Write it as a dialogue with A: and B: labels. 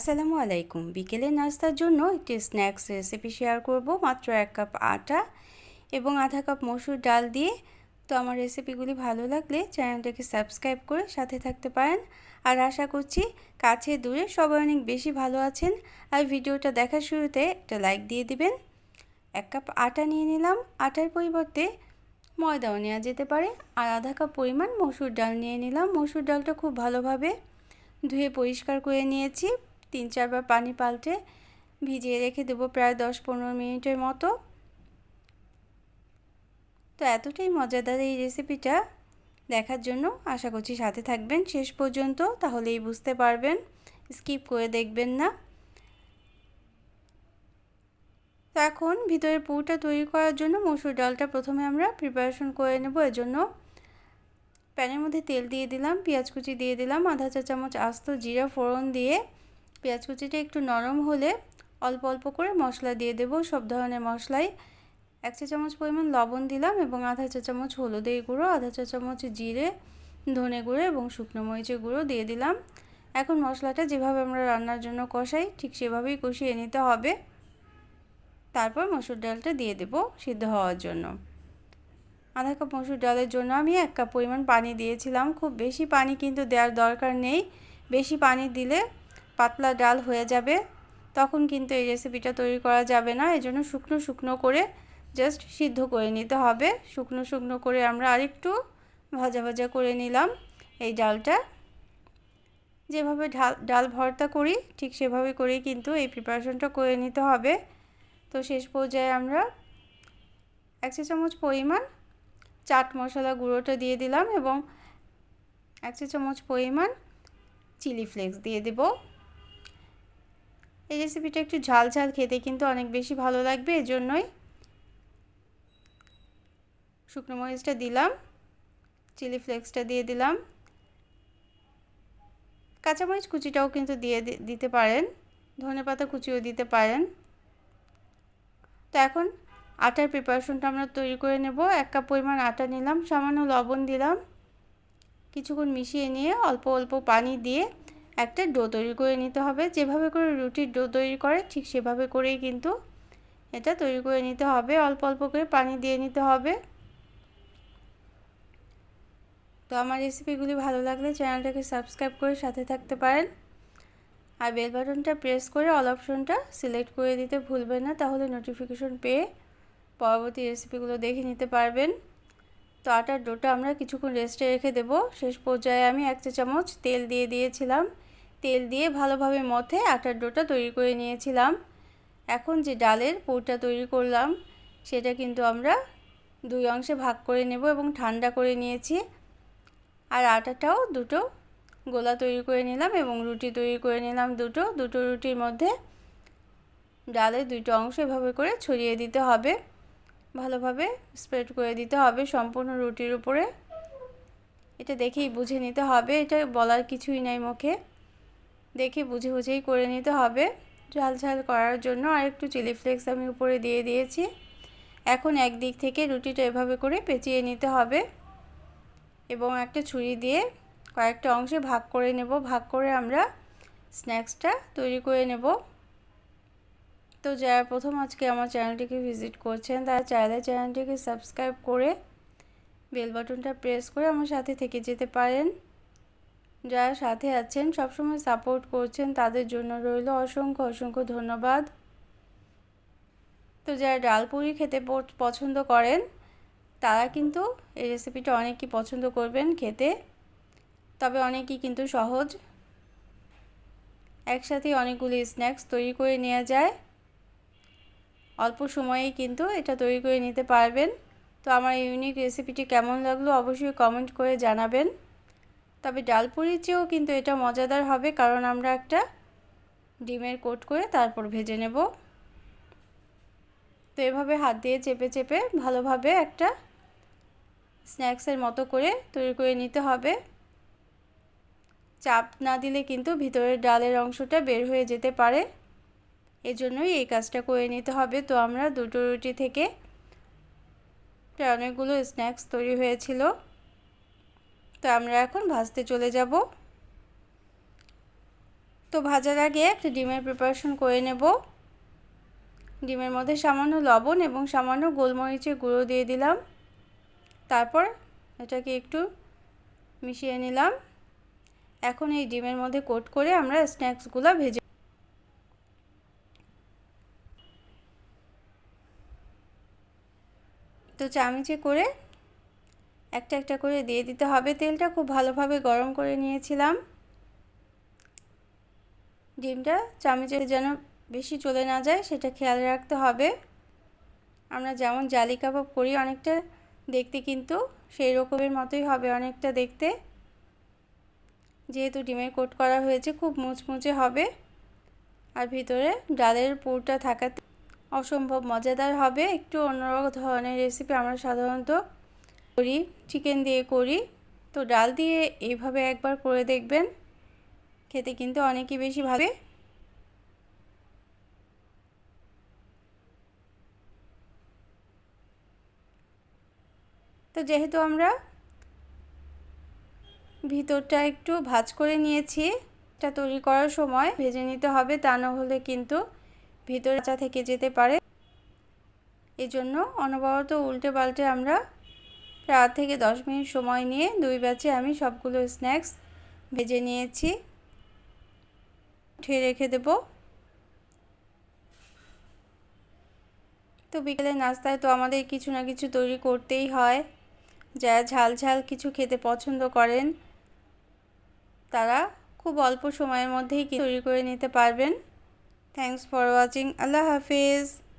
A: আসসালামু আলাইকুম। বিকেলের নাস্তার জন্য একটি স্ন্যাক্স রেসিপি শেয়ার করব, মাত্র এক কাপ আটা এবং আধা কাপ মসুর ডাল দিয়ে। তো আমার রেসিপিগুলি ভালো লাগলে চ্যানেলটাকে সাবস্ক্রাইব করে সাথে থাকতে পারেন। আর আশা করছি কাছে দূরে সবাই অনেক বেশি ভালো আছেন। আর ভিডিওটা দেখার শুরুতে একটা লাইক দিয়ে দিবেন। এক কাপ আটা নিয়ে নিলাম। আটার পরিবর্তে ময়দাও নেওয়া যেতে পারে। আর আধা কাপ পরিমাণ মসুর ডাল নিয়ে নিলাম। মসুর ডালটা খুব ভালোভাবে ধুয়ে পরিষ্কার করে নিয়েছি। তিন চারবার পানি পাল্টে ভিজিয়ে রেখে দেবো প্রায় দশ পনেরো মিনিটের মতো। তো এতটাই মজাদার এই রেসিপিটা দেখার জন্য আশা করছি সাথে থাকবেন শেষ পর্যন্ত, তাহলেই বুঝতে পারবেন। স্কিপ করে দেখবেন না। তো এখন ভিতরে পুরটা তৈরি করার জন্য মসুর ডালটা প্রথমে আমরা প্রিপারেশন করে নেব। এর জন্য প্যানের মধ্যে তেল দিয়ে দিলাম, পেঁয়াজ কুচি দিয়ে দিলাম, আধা চা চামচ আস্ত জিরা ফোড়ন দিয়ে পেঁয়াজ কুচিটা একটু নরম হলে অল্প অল্প করে মশলা দিয়ে দেব। সব ধরনের মশলাই এক চা চামচ পরিমাণ লবণ দিলাম এবং আধা চা চামচ হলুদের গুঁড়ো, আধা চা চামচ জিরে, ধনে গুঁড়ো এবং শুকনো মরিচের গুঁড়ো দিয়ে দিলাম। এখন মশলাটা যেভাবে আমরা রান্নার জন্য কষাই ঠিক সেভাবেই কষিয়ে নিতে হবে। তারপর মসুর ডালটা দিয়ে দেব সিদ্ধ হওয়ার জন্য। আধা কাপ মসুর ডালের জন্য আমি এক কাপ পরিমাণ পানি দিয়েছিলাম। খুব বেশি পানি কিন্তু দেওয়ার দরকার নেই। বেশি পানি দিলে পাতলা ডাল হয়ে যাবে, তখন কিন্তু এই রেসিপিটা তৈরি করা যাবে না। এজন্য শুকনো শুকনো করে জাস্ট সিদ্ধ করে নিতে হবে। শুকনো শুকনো করে আমরা আরেকটু ভাজা ভাজা করে নিলাম এই ডালটা। যেভাবে ঢাল, ডাল ভর্তা করি, ঠিক সেভাবে করেই কিন্তু এই প্রিপারেশনটা করে নিতে হবে। তো শেষ পর্যায়ে আমরা এক চা চামচ পরিমাণ চাট মশলা গুঁড়োটা দিয়ে দিলাম এবং এক চা চামচ পরিমাণ চিলি ফ্লেক্স দিয়ে দেব। এই রেসিপিটা একটু ঝাল ঝাল খেতে কিন্তু অনেক বেশি ভালো লাগবে, এজন্যই শুকনো মরিচটা দিলাম চিলি ফ্লেক্সটা দিয়ে দিলাম। কাঁচামরিচ কুচিটাও কিন্তু দিয়ে দিতে পারেন, ধনে পাতা কুচিও দিতে পারেন। তো এখন আটার প্রিপারেশনটা আমরা তৈরি করে নেব, এক কাপ পরিমাণ আটা নিলাম, সামান্য লবণ দিলাম। কিছুক্ষণ মিশিয়ে নিয়ে অল্প অল্প পানি দিয়ে একটা ডো তৈরি করে নিতে হবে। যেভাবে করে রুটির ডো তৈরি করে, ঠিক সেভাবে করেই কিন্তু এটা তৈরি করে নিতে হবে। অল্প অল্প করে পানি দিয়ে নিতে হবে। তো আমার রেসিপিগুলি ভালো লাগলে চ্যানেলটাকে সাবস্ক্রাইব করে সাথে থাকতে পারেন। আর বেল বাটনটা প্রেস করে অল অপশনটা সিলেক্ট করে দিতে ভুলবেন না, তাহলে নোটিফিকেশন পেয়ে পরবর্তী রেসিপিগুলো দেখে নিতে পারবেন। তো আটার ডোটা আমরা কিছুক্ষণ রেস্টে রেখে দেব। শেষ পর্যায়ে আমি এক চা চামচ তেল দিয়ে দিয়েছিলাম। তেল দিয়ে ভালোভাবে মথে আটার ডোটা তৈরি করে নিয়েছিলাম। এখন যে ডালের পুরটা তৈরি করলাম, সেটা কিন্তু আমরা দুই অংশে ভাগ করে নেব এবং ঠান্ডা করে নিয়েছি। আর আটাটাও দুটো গোলা তৈরি করে নিলাম এবং রুটি তৈরি করে নিলাম দুটো। দুটো রুটির মধ্যে ডালের দুটো অংশ এভাবে করে ছড়িয়ে দিতে হবে। ভালোভাবে স্প্রেড করে দিতে হবে সম্পূর্ণ রুটির উপরে। এটা দেখেই বুঝে নিতে হবে, এটা বলার কিছুই নাই মুখে। দেখে বুঝে বুঝেই করে নিতে হবে। ঝাল ঝাল করার জন্য আর একটু চিলি ফ্লেক্স আমি উপরে দিয়ে দিয়েছি। এখন একদিক থেকে রুটিটা এভাবে করে পেঁচিয়ে নিতে হবে। এবং একটা ছুরি দিয়ে কয়েকটা অংশে ভাগ করে নেব। ভাগ করে আমরা স্ন্যাক্সটা তৈরি করে নেব। তো যারা প্রথম আজকে আমার চ্যানেলটিকে ভিজিট করছেন, তারা চাইলে চ্যানেলটিকে সাবস্ক্রাইব করে বেল বাটনটা প্রেস করে আমার সাথে থেকে যেতে পারেন। যারা সাথে আছেন, সবসময় সাপোর্ট করছেন, তাদের জন্য রইল অসংখ্য অসংখ্য ধন্যবাদ। তো যারা ডাল পুরি খেতে পছন্দ করেন, তারা কিন্তু এই রেসিপিটা অনেকেই পছন্দ করবেন খেতে। তবে অনেকই কিন্তু সহজ। একসাথে অনেকগুলি স্ন্যাক্স তৈরি করে নেওয়া যায়। অল্প সময়েই কিন্তু এটা তৈরি করে নিতে পারবেন। তো আমার ইউনিক রেসিপিটি কেমন লাগল অবশ্যই কমেন্ট করে জানাবেন। তবে ডালপুরির চেয়েও কিন্তু এটা মজাদার হবে, কারণ আমরা একটা ডিমের কোট করে তারপর ভেজে নেব। তো এভাবে হাত দিয়ে চেপে চেপে ভালোভাবে একটা স্ন্যাক্সের মতো করে তৈরি করে নিতে হবে। চাপ না দিলে কিন্তু ভিতরের ডালের অংশটা বের হয়ে যেতে পারে। এজন্যই এই কাজটা করে নিতে হবে। তো আমরা দুটো রুটি থেকে অনেকগুলো স্ন্যাক্স তৈরি হয়েছিল। তো আমরা এখন ভাজতে চলে যাব। তো ভাজার আগে একটা ডিমের প্রিপারেশন করে নেব। ডিমের মধ্যে সামান্য লবণ এবং সামান্য গোলমরিচের গুঁড়ো দিয়ে দিলাম। তারপর এটাকে একটু মিশিয়ে নিলাম। এখন এই ডিমের মধ্যে কোট করে আমরা স্ন্যাক্সগুলো ভেজে তো চামচে করে একটা একটা করে দিয়ে দিতে হবে। তেলটা খুব ভালোভাবে গরম করে নিয়েছিলাম। ডিমটা চামচে যেন বেশি চলে না যায়, সেটা খেয়াল রাখতে হবে। আমরা যেমন জালি কাবাব করি অনেকটা, দেখতে কিন্তু সেই রকমের মতোই হবে অনেকটা দেখতে। যেহেতু ডিমের কোট করা হয়েছে, খুব মুচমুচে হবে। আর ভিতরে ডালের পুরটা থাকাতে অসম্ভব মজাদার হবে। একটু অন্যরকম ধরনের রেসিপি আমরা সাধারণত করি চিকেন দিয়ে করি। তো ডাল দিয়ে এইভাবে একবার করে দেখবেন। খেতে কিন্তু অনেকই বেশি ভালো তো যেহেতু আমরা ভিতরটা একটু ভাজ করে নিয়েছি, এটা তৈরি করার সময় ভেজে নিতে হবে, তা না হলে কিন্তু ভিতরটা থেকে যেতে পারে। এই জন্য অনবরত উল্টে পাল্টে আমরা আট থেকে দশ মিনিট সময় নিয়ে দুই ব্যাচে আমি সবগুলো স্ন্যাক্স ভেজে নিয়েছি। উঠিয়ে রেখে দেব। তো বিকেলে নাস্তায় তো আমাদের কিছু না কিছু তৈরি করতেই হয়। যারা ঝাল ঝাল কিছু খেতে পছন্দ করেন, তারা খুব অল্প সময়ের মধ্যেই তৈরি করে নিতে পারবেন। থ্যাংকস ফর ওয়াচিং আল্লাহ হাফিজ।